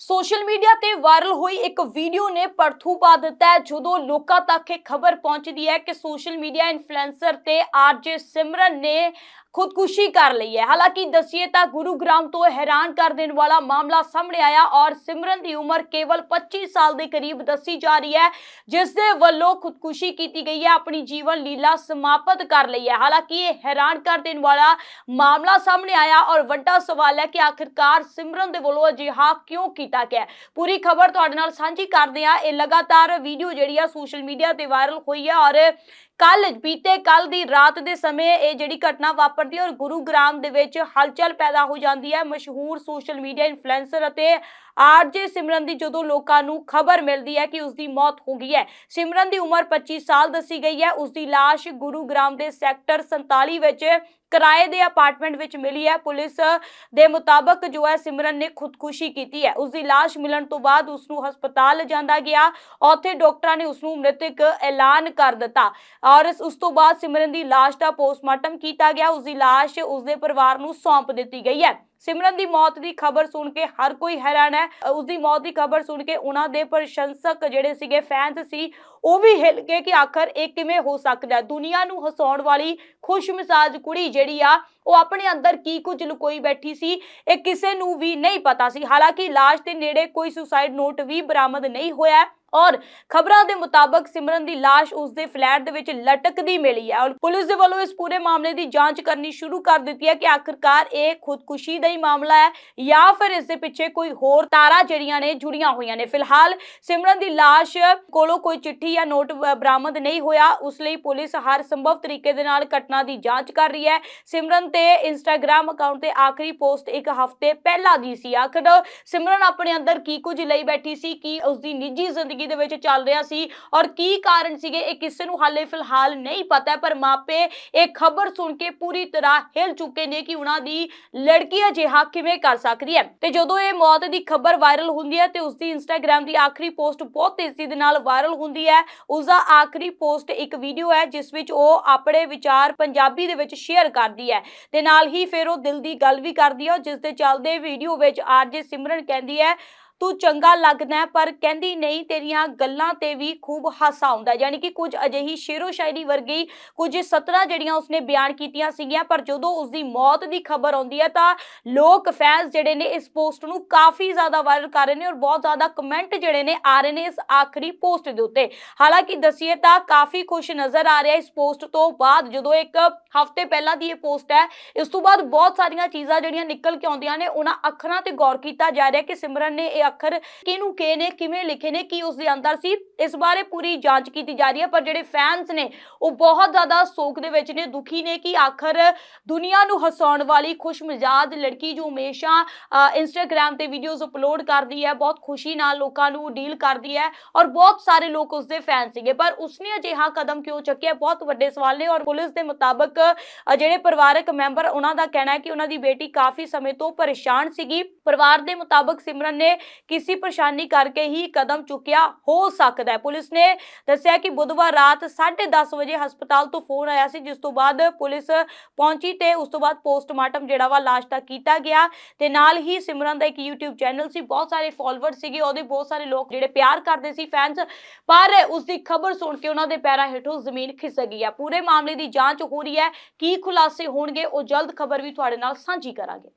Social media ਤੇ viral ਹੋਈ ਇੱਕ ਵੀਡੀਓ ਨੇ ਪਰਥੂ ਪਾ ਦਿੱਤਾ ਹੈ, ਜਦੋਂ ਲੋਕਾਂ ਤੱਕ ਇਹ ਖਬਰ ਪਹੁੰਚਦੀ ਹੈ ਕਿ ਸੋਸ਼ਲ ਮੀਡੀਆ ਇਨਫਲੂਐਂਸਰ ਤੇ ਆਰਜੇ ਸਿਮਰਨ ਨੇ ਖੁਦਕੁਸ਼ੀ ਕਰ ਲਈ ਹੈ। ਹਾਲਾਂਕਿ ਦਸੀਏ ਤਾਂ ਗੁਰੂਗ੍ਰਾਮ ਤੋਂ ਹੈਰਾਨ ਕਰ ਦੇਣ ਵਾਲਾ ਮਾਮਲਾ ਸਾਹਮਣੇ ਆਇਆ ਔਰ ਸਿਮਰਨ ਦੀ ਉਮਰ ਕੇਵਲ 25 ਸਾਲ ਦੇ ਕਰੀਬ ਦੱਸੀ ਜਾ ਰਹੀ ਹੈ, ਜਿਸ ਦੇ ਵੱਲੋਂ ਖੁਦਕੁਸ਼ੀ ਕੀਤੀ ਗਈ ਹੈ, ਆਪਣੀ ਜੀਵਨ ਲੀਲਾ ਸਮਾਪਤ ਕਰ ਲਈ ਹੈ। ਹਾਲਾਂਕਿ ਇਹ ਹੈਰਾਨ ਕਰ ਦੇਣ ਵਾਲਾ ਮਾਮਲਾ ਸਾਹਮਣੇ ਆਇਆ ਔਰ ਵੱਡਾ ਸਵਾਲ ਹੈ ਕਿ ਆਖਿਰਕਾਰ ਸਿਮਰਨ ਦੇ ਵੱਲੋਂ ਅਜਿਹਾ ਕਿਉਂ ਕੀਤਾ ਗਿਆ ਪੂਰੀ ਖਬਰ ਤੁਹਾਡੇ ਨਾਲ ਸਾਂਝੀ ਕਰਦੇ ਆ ਇਹ ਲਗਾਤਾਰ ਵੀਡੀਓ ਜਿਹੜੀ ਆ ਸੋਸ਼ਲ ਮੀਡੀਆ ਤੇ ਵਾਇਰਲ ਹੋਈ ਹੈ ਔਰ ਕੱਲ ਬੀਤੇ ਕੱਲ ਦੀ ਰਾਤ ਦੇ ਸਮੇਂ ਇਹ ਜਿਹੜੀ ਘਟਨਾ ਵਾਪਰਦੀ ਹੈ ਔਰ ਗੁਰੂਗ੍ਰਾਮ ਦੇ ਵਿੱਚ ਹਲਚਲ ਪੈਦਾ ਹੋ ਜਾਂਦੀ ਹੈ। ਮਸ਼ਹੂਰ ਸੋਸ਼ਲ ਮੀਡੀਆ ਇਨਫਲੂਐਂਸਰ ਅਤੇ ਆਰਜੇ ਸਿਮਰਨ ਦੀ ਜਦੋਂ ਲੋਕਾਂ ਨੂੰ ਖਬਰ ਮਿਲਦੀ ਹੈ ਕਿ ਉਸ ਦੀ ਮੌਤ ਹੋ ਗਈ ਹੈ, ਸਿਮਰਨ ਦੀ ਉਮਰ 25 ਸਾਲ ਦੱਸੀ ਗਈ ਹੈ ਉਸ ਦੀ ਲਾਸ਼ ਗੁਰੂਗ੍ਰਾਮ ਦੇ ਸੈਕਟਰ 47 ਵਿੱਚ ਕਿਰਾਏ ਦੇ ਅਪਾਰਟਮੈਂਟ ਵਿੱਚ ਮਿਲੀ ਹੈ। ਪੁਲਿਸ ਦੇ ਮੁਤਾਬਕ ਜੋ ਹੈ ਸਿਮਰਨ ਨੇ ਖੁਦਕੁਸ਼ੀ ਕੀਤੀ ਹੈ। ਉਸ ਦੀ ਲਾਸ਼ ਮਿਲਣ ਤੋਂ ਬਾਅਦ ਉਸ ਨੂੰ ਹਸਪਤਾਲ ਲਿਜਾਂਦਾ ਗਿਆ। ਉੱਥੇ ਡਾਕਟਰਾਂ ਨੇ ਉਸ ਨੂੰ ਮ੍ਰਿਤਕ ਐਲਾਨ ਕਰ ਦਿੱਤਾ ਔਰ ਉਸ ਤੋਂ ਬਾਅਦ ਸਿਮਰਨ ਦੀ ਲਾਸ਼ ਦਾ ਪੋਸਟਮਾਰਟਮ ਕੀਤਾ ਗਿਆ। ਉਸ ਦੀ ਲਾਸ਼ ਉਸ ਦੇ ਪਰਿਵਾਰ ਨੂੰ ਸੌਂਪ ਦਿੱਤੀ ਗਈ ਹੈ। ਸਿਮਰਨ ਦੀ ਮੌਤ ਦੀ ਖਬਰ ਸੁਣ ਕੇ ਹਰ ਕੋਈ ਹੈਰਾਨ ਹੈ। ਅ, ਉਸ ਦੀ ਮੌਤ ਦੀ ਖਬਰ ਸੁਣ ਕੇ ਉਹਨਾਂ ਦੇ ਪ੍ਰਸ਼ੰਸਕ ਜਿਹੜੇ ਸੀਗੇ ਫੈਨਸ ਸੀ ਉਹ ਵੀ ਹਿਲ ਗਏ ਕਿ ਆਖਰ ਇਹ ਕਿਵੇਂ ਹੋ ਸਕਦਾ ਦੁਨੀਆ ਨੂੰ ਹਸਾਉਣ ਵਾਲੀ ਖੁਸ਼ ਮਿਜ਼ਾਜ ਕੁੜੀ ਜਿਹੜੀ ਆ ਉਹ ਆਪਣੇ ਅੰਦਰ ਕੀ ਕੁਝ ਲੁਕੋਈ ਬੈਠੀ ਸੀ ਇਹ ਕਿਸੇ ਨੂੰ ਵੀ ਨਹੀਂ ਪਤਾ ਸੀ। ਹਾਲਾਂਕਿ ਲਾਸ਼ ਦੇ ਨੇੜੇ ਕੋਈ ਸੁਸਾਈਡ ਨੋਟ ਵੀ ਬਰਾਮਦ ਨਹੀਂ ਹੋਇਆ। ਔਰ ਖਬਰਾਂ ਦੇ ਮੁਤਾਬਕ ਸਿਮਰਨ ਦੀ ਲਾਸ਼ ਉਸ ਦੇ ਫਲੈਟ ਦੇ ਵਿੱਚ ਲਟਕਦੀ ਮਿਲੀ ਹੈ ਔਰ ਪੁਲਿਸ ਦੇ ਵੱਲੋਂ ਇਸ ਪੂਰੇ ਮਾਮਲੇ ਦੀ ਜਾਂਚ ਕਰਨੀ ਸ਼ੁਰੂ ਕਰ ਦਿੱਤੀ ਹੈ ਕਿ ਆਖਿਰਕਾਰ ਇਹ ਖੁਦਕੁਸ਼ੀ ਦਾ ਹੀ ਮਾਮਲਾ ਹੈ ਜਾਂ ਫਿਰ ਇਸ ਦੇ ਪਿੱਛੇ ਕੋਈ ਹੋਰ ਤਾਰਾਂ ਜਿਹੜੀਆਂ ਨੇ ਜੁੜੀਆਂ ਹੋਈਆਂ ਨੇ। ਫਿਲਹਾਲ ਸਿਮਰਨ ਦੀ ਲਾਸ਼ ਕੋਲੋਂ ਕੋਈ ਚਿੱਠੀ ਜਾਂ ਨੋਟ ਬਰਾਮਦ ਨਹੀਂ ਹੋਇਆ। ਉਸ ਲਈ ਪੁਲਿਸ ਹਰ ਸੰਭਵ ਤਰੀਕੇ ਦੇ ਨਾਲ ਘਟਨਾ ਦੀ ਜਾਂਚ ਕਰ ਰਹੀ ਹੈ। ਸਿਮਰਨ ਤੇ ਇੰਸਟਾਗ੍ਰam ਅਕਾਊਂਟ ਤੇ ਆਖਰੀ ਪੋਸਟ ਇੱਕ ਹਫ਼ਤੇ ਪਹਿਲਾਂ ਦੀ ਸੀ। ਆਖਰ ਸਿਮਰਨ ਆਪਣੇ ਅੰਦਰ ਕੀ ਕੁਝ ਲਈ ਬੈਠੀ ਸੀ? ਕੀ ਉਸ ਦੀ ਨਿੱਜੀ ਜ਼ਿੰਦਗੀ ਦੇ ਵਿੱਚ ਚੱਲ ਰਿਹਾ ਸੀ ਔਰ ਕੀ ਕਾਰਨ ਸੀਗੇ, ਇਹ ਕਿਸੇ ਨੂੰ ਹਾਲੇ ਫਿਲਹਾਲ ਨਹੀਂ ਪਤਾ, ਪਰ ਮਾਪੇ ਇਹ ਖਬਰ ਸੁਣ ਕੇ ਪੂਰੀ ਤਰ੍ਹਾਂ ਹਿਲ ਚੁੱਕੇ ਨੇ ਕਿ ਉਹਨਾਂ ਦੀ ਲੜਕੀ ਅਜਿਹਾ ਕਿਵੇਂ ਕਰ ਸਕਦੀ ਹੈ। ਤੇ ਜਦੋਂ ਇਹ ਮੌਤ ਦੀ ਖਬਰ ਵਾਇਰਲ ਹੁੰਦੀ ਹੈ ਤੇ ਉਸ ਦੀ ਇੰਸਟਾਗ੍ਰam ਦੀ ਆਖਰੀ ਪੋਸਟ ਬਹੁਤ ਤੇਜ਼ੀ ਦੇ ਨਾਲ ਵਾਇਰਲ ਹੁੰਦੀ ਹੈ ਉਸ ਦਾ ਆਖਰੀ ਪੋਸਟ ਇੱਕ ਵੀਡੀਓ ਹੈ, ਜਿਸ ਵਿੱਚ ਉਹ ਆਪਣੇ ਵਿਚਾਰ ਪੰਜਾਬੀ ਦੇ ਵਿੱਚ ਸ਼ੇਅਰ ਕਰਦੀ ਹੈ। ਤੇ ਨਾਲ ਹੀ ਫਿਰ ਉਹ ਦਿਲ ਦੀ ਗੱਲ ਵੀ ਕਰਦੀ ਹੈ ਔਰ ਜਿਸ ਦੇ ਚੱਲਦੇ ਵੀਡੀਓ ਵਿੱਚ ਆਰਜੇ ਸਿਮਰਨ ਕਹਿੰਦੀ ਹੈ ਤੂੰ ਚੰਗਾ ਲੱਗਦਾ ਪਰ ਕਹਿੰਦੀ ਨਹੀਂ, ਤੇਰੀਆਂ ਗੱਲਾਂ ਤੇ ਵੀ ਖੂਬ ਹਾਸਾ ਆਉਂਦਾ ਹੈ। ਯਾਨੀ ਕਿ ਕੁਝ ਅਜਿਹੀ ਸ਼ੇਰੋ ਸ਼ਾਇਰੀ ਵਰਗੀ ਕੁਝ ਸਤਰਾਂ ਜਿਹੜੀਆਂ ਉਸਨੇ ਬਿਆਨ ਕੀਤੀਆਂ ਸੀਗੀਆਂ, ਪਰ ਜਦੋਂ ਉਸਦੀ ਮੌਤ ਦੀ ਖਬਰ ਆਉਂਦੀ ਹੈ, ਤਾਂ ਲੋਕ ਫੈਨਸ ਜਿਹੜੇ ਨੇ ਇਸ ਪੋਸਟ ਨੂੰ ਕਾਫੀ ਜ਼ਿਆਦਾ ਵਾਇਰਲ ਕਰ ਰਹੇ ਨੇ ਔਰ ਬਹੁਤ ਜ਼ਿਆਦਾ ਕਮੈਂਟ ਜਿਹੜੇ ਨੇ ਆ ਰਹੇ ਨੇ ਇਸ ਆਖਰੀ ਪੋਸਟ ਦੇ ਉੱਤੇ ਹਾਲਾਂਕਿ ਦਸੀਏ ਤਾਂ ਕਾਫੀ ਖੁਸ਼ ਨਜ਼ਰ ਆ ਰਿਹਾ ਇਸ ਪੋਸਟ ਤੋਂ ਬਾਅਦ, ਜਦੋਂ ਇੱਕ ਹਫ਼ਤੇ ਪਹਿਲਾਂ ਦੀ ਇਹ ਪੋਸਟ ਹੈ, ਇਸ ਤੋਂ ਬਾਅਦ ਬਹੁਤ ਸਾਰੀਆਂ ਚੀਜ਼ਾਂ ਜਿਹੜੀਆਂ ਨਿਕਲ ਕੇ ਆਉਂਦੀਆਂ ਨੇ, ਉਹਨਾਂ ਅੱਖਰਾਂ ਤੇ ਗੌਰ ਕੀਤਾ ਜਾ ਰਿਹਾ ਕਿ ਸਿਮਰਨ ਨੇ ਇਹ ਅੱਖਰ ਕਿਹਨੂੰ ਕੇ ਨੇ, ਕਿਵੇਂ ਲਿਖੇ ਨੇ, ਕੀ ਉਸ ਦੇ ਅੰਦਰ ਸੀ, ਇਸ ਬਾਰੇ ਪੂਰੀ ਜਾਂਚ ਕੀਤੀ ਜਾ ਰਹੀ ਹੈ, ਪਰ ਜਿਹੜੇ ਫੈਨਸ ਨੇ, ਉਹ ਬਹੁਤ ਜ਼ਿਆਦਾ ਸੋਗ ਦੇ ਵਿੱਚ ਨੇ, ਦੁਖੀ ਨੇ ਕਿ ਆਖਰ ਦੁਨੀਆ ਨੂੰ ਹਸਾਉਣ ਵਾਲੀ ਖੁਸ਼ ਲੜਕੀ ਜੋ ਹਮੇਸ਼ਾ ਇੰਸਟਾਗ੍ਰam ਤੇ ਵੀਡੀਓਜ਼ ਅਪਲੋਡ ਕਰਦੀ ਹੈ, ਬਹੁਤ ਖੁਸ਼ੀ ਨਾਲ ਲੋਕਾਂ ਨੂੰ ਡੀਲ ਕਰਦੀ ਹੈ ਔਰ ਬਹੁਤ ਸਾਰੇ ਲੋਕ ਉਸ ਦੇ ਫੈਨ ਸੀਗੇ, ਪਰ ਉਸਨੇ ਅਜਿਹਾ ਕਦਮ ਕਿਉਂ ਚੱਕਿਆ? ਬਹੁਤ ਵੱਡੇ ਸਵਾਲ ਨੇ ਔਰ ਪੁਲਿਸ ਦੇ ਮੁਤਾਬਕ ਜਿਹੜੇ ਪਰਿਵਾਰਕ ਮੈਂਬਰ ਉਹਨਾਂ ਦਾ ਕਹਿਣਾ ਹੈ ਕਿ ਉਹਨਾਂ ਦੀ ਬੇਟੀ ਕਾਫੀ ਸਮੇਂ ਤੋਂ ਪਰੇਸ਼ਾਨ ਸੀਗੀ। ਪਰਿਵਾਰ ਦੇ ਮੁਤਾਬਕ ਸਿਮਰਨ ਨੇ ਕਿਸੇ ਪਰੇਸ਼ਾਨੀ ਕਰਕੇ ਹੀ ਕਦਮ ਚੁੱਕਿਆ ਹੋ ਸਕਦਾ ਹੈ। ਪੁਲਿਸ ਨੇ ਦੱਸਿਆ ਕਿ ਬੁੱਧਵਾਰ ਰਾਤ 10:30 ਵਜੇ ਹਸਪਤਾਲ ਤੋਂ ਫੋਨ ਆਇਆ ਸੀ, ਜਿਸ ਤੋਂ ਬਾਅਦ ਪੁਲਿਸ ਪਹੁੰਚੀ ਤੇ ਉਸ ਤੋਂ ਬਾਅਦ ਪੋਸਟਮਾਰਟਮ ਜਿਹੜਾ ਵਾ ਲਾਸ਼ ਦਾ ਕੀਤਾ ਗਿਆ ਤੇ ਨਾਲ ਹੀ ਸਿਮਰਨ ਦਾ ਇੱਕ YouTube ਚੈਨਲ ਸੀ, ਬਹੁਤ ਸਾਰੇ ਫਾਲੋਅਰ ਸੀਗੇ, ਉਹਦੇ ਬਹੁਤ ਸਾਰੇ ਲੋਕ ਜਿਹੜੇ ਪਿਆਰ ਕਰਦੇ ਸੀ ਫੈਨਸ ਪਰ ਉਸ ਦੀ ਖਬਰ ਸੁਣ ਕੇ ਉਹਨਾਂ ਦੇ ਪੈਰਾਂ ਹੇਠੋਂ ਜ਼ਮੀਨ ਖਿਸਕ ਗਈ ਹੈ। ਪੂਰੇ ਮਾਮਲੇ ਦੀ ਜਾਂਚ ਹੋ ਰਹੀ ਹੈ, ਕੀ ਖੁਲਾਸੇ ਹੋਣਗੇ, ਉਹ ਜਲਦ ਖਬਰ ਵੀ ਤੁਹਾਡੇ ਨਾਲ ਸਾਂਝੀ ਕਰਾਂਗੇ।